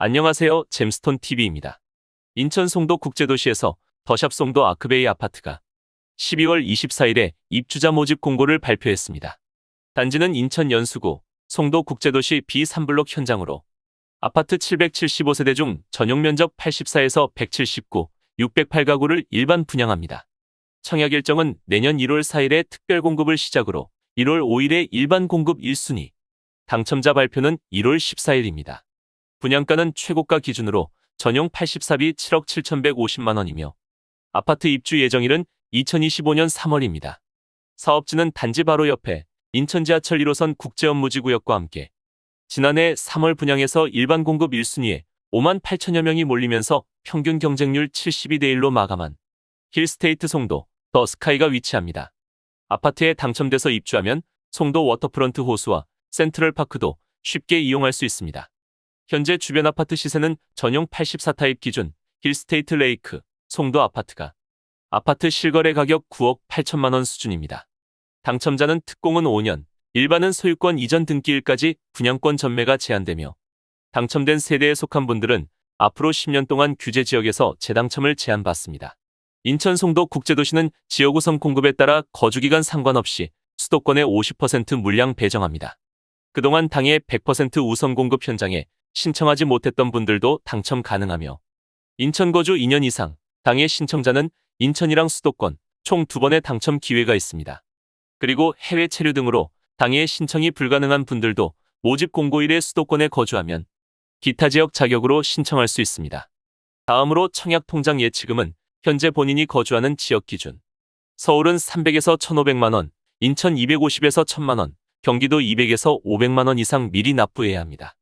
안녕하세요. 잼스톤 TV입니다. 인천 송도 국제도시에서 더샵 송도 아크베이 아파트가 12월 24일에 입주자 모집 공고를 발표했습니다. 단지는 인천 연수구 송도 국제도시 B3블록 현장으로 아파트 775세대 중 전용 면적 84에서 179, 608가구를 일반 분양합니다. 청약 일정은 내년 1월 4일에 특별 공급을 시작으로 1월 5일에 일반 공급 1순위, 당첨자 발표는 1월 14일입니다. 분양가는 최고가 기준으로 전용 84비 7억 7,150만 원이며 아파트 입주 예정일은 2025년 3월입니다. 사업지는 단지 바로 옆에 인천 지하철 1호선 국제업무지구역과 함께 지난해 3월 분양에서 일반 공급 1순위에 5만 8천여 명이 몰리면서 평균 경쟁률 72대 1로 마감한 힐스테이트 송도 더 스카이가 위치합니다. 아파트에 당첨돼서 입주하면 송도 워터프런트 호수와 센트럴파크도 쉽게 이용할 수 있습니다. 현재 주변 아파트 시세는 전용 84타입 기준 힐스테이트 레이크 송도 아파트가 아파트 실거래 가격 9억 8천만 원 수준입니다. 당첨자는 특공은 5년, 일반은 소유권 이전 등기일까지 분양권 전매가 제한되며 당첨된 세대에 속한 분들은 앞으로 10년 동안 규제 지역에서 재당첨을 제한받습니다. 인천 송도 국제도시는 지역 우선 공급에 따라 거주기간 상관없이 수도권의 50% 물량 배정합니다. 그동안 당의 100% 우선 공급 현장에 신청하지 못했던 분들도 당첨 가능하며 인천 거주 2년 이상 당의 신청자는 인천이랑 수도권 총 두 번의 당첨 기회가 있습니다. 그리고 해외 체류 등으로 당의 신청이 불가능한 분들도 모집 공고일에 수도권에 거주하면 기타 지역 자격으로 신청할 수 있습니다. 다음으로 청약 통장 예치금은 현재 본인이 거주하는 지역 기준. 서울은 300에서 1,500만 원, 인천 250에서 1,000만 원, 경기도 200에서 500만 원 이상 미리 납부해야 합니다.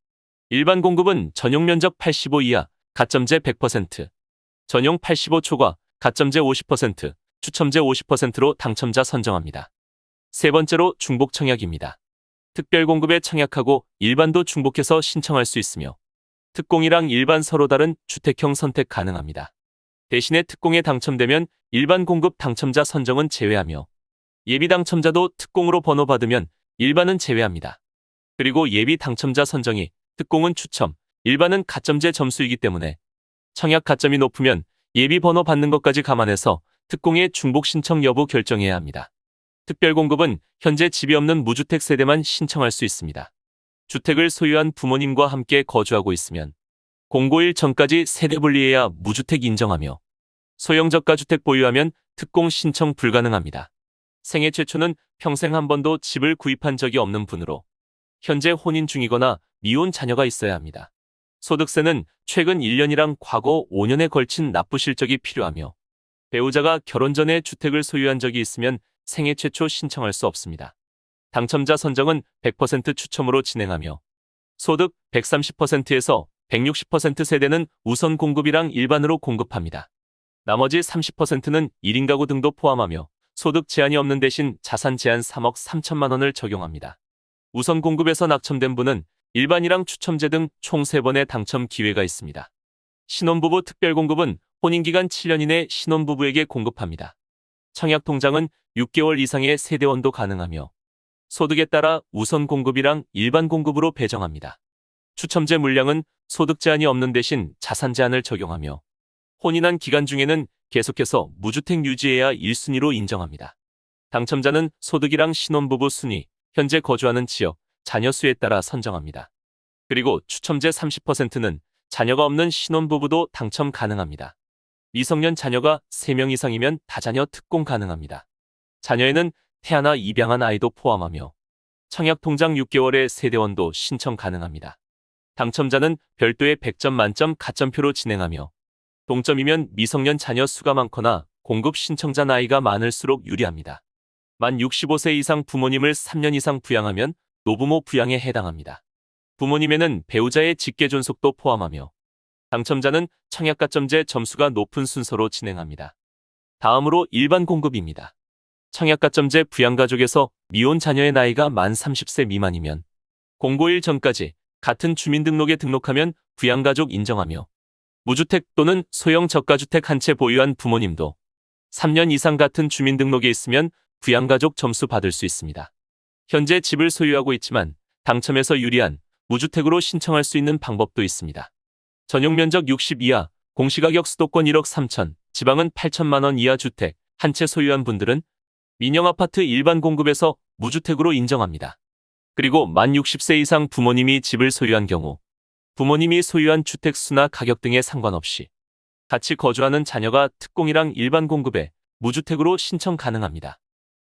일반 공급은 전용 면적 85 이하, 가점제 100%, 전용 85 초과, 가점제 50%, 추첨제 50%로 당첨자 선정합니다. 세 번째로 중복 청약입니다. 특별 공급에 청약하고 일반도 중복해서 신청할 수 있으며 특공이랑 일반 서로 다른 주택형 선택 가능합니다. 대신에 특공에 당첨되면 일반 공급 당첨자 선정은 제외하며 예비 당첨자도 특공으로 번호 받으면 일반은 제외합니다. 그리고 예비 당첨자 선정이 특공은 추첨, 일반은 가점제 점수이기 때문에 청약 가점이 높으면 예비 번호 받는 것까지 감안해서 특공의 중복 신청 여부 결정해야 합니다. 특별 공급은 현재 집이 없는 무주택 세대만 신청할 수 있습니다. 주택을 소유한 부모님과 함께 거주하고 있으면 공고일 전까지 세대 분리해야 무주택 인정하며 소형 저가주택 보유하면 특공 신청 불가능합니다. 생애 최초는 평생 한 번도 집을 구입한 적이 없는 분으로 현재 혼인 중이거나 미혼 자녀가 있어야 합니다. 소득세는 최근 1년이랑 과거 5년에 걸친 납부 실적이 필요하며 배우자가 결혼 전에 주택을 소유한 적이 있으면 생애 최초 신청할 수 없습니다. 당첨자 선정은 100% 추첨으로 진행하며 소득 130%에서 160% 세대는 우선 공급이랑 일반으로 공급합니다. 나머지 30%는 1인 가구 등도 포함하며 소득 제한이 없는 대신 자산 제한 3억 3천만 원을 적용합니다. 우선 공급에서 낙첨된 분은 일반이랑 추첨제 등 총 3번의 당첨 기회가 있습니다. 신혼부부 특별공급은 혼인기간 7년 이내 신혼부부에게 공급합니다. 청약통장은 6개월 이상의 세대원도 가능하며 소득에 따라 우선 공급이랑 일반 공급으로 배정합니다. 추첨제 물량은 소득 제한이 없는 대신 자산 제한을 적용하며 혼인한 기간 중에는 계속해서 무주택 유지해야 1순위로 인정합니다. 당첨자는 소득이랑 신혼부부 순위, 현재 거주하는 지역, 자녀 수에 따라 선정합니다. 그리고 추첨제 30%는 자녀가 없는 신혼부부도 당첨 가능합니다. 미성년 자녀가 3명 이상이면 다자녀 특공 가능합니다. 자녀에는 태아나 입양한 아이도 포함하며 청약 통장 6개월의 세대원도 신청 가능합니다. 당첨자는 별도의 100점 만점 가점표로 진행하며 동점이면 미성년 자녀 수가 많거나 공급 신청자 나이가 많을수록 유리합니다. 만 65세 이상 부모님을 3년 이상 부양하면 노부모 부양에 해당합니다. 부모님에는 배우자의 직계 존속도 포함하며 당첨자는 청약가점제 점수가 높은 순서로 진행합니다. 다음으로 일반 공급입니다. 청약가점제 부양가족에서 미혼 자녀의 나이가 만 30세 미만이면 공고일 전까지 같은 주민등록에 등록하면 부양가족 인정하며 무주택 또는 소형 저가주택 한 채 보유한 부모님도 3년 이상 같은 주민등록에 있으면 부양가족 점수 받을 수 있습니다. 현재 집을 소유하고 있지만 당첨에서 유리한 무주택으로 신청할 수 있는 방법도 있습니다. 전용 면적 60 이하, 공시가격 수도권 1억 3천, 지방은 8천만 원 이하 주택, 한 채 소유한 분들은 민영 아파트 일반 공급에서 무주택으로 인정합니다. 그리고 만 60세 이상 부모님이 집을 소유한 경우 부모님이 소유한 주택 수나 가격 등에 상관없이 같이 거주하는 자녀가 특공이랑 일반 공급에 무주택으로 신청 가능합니다.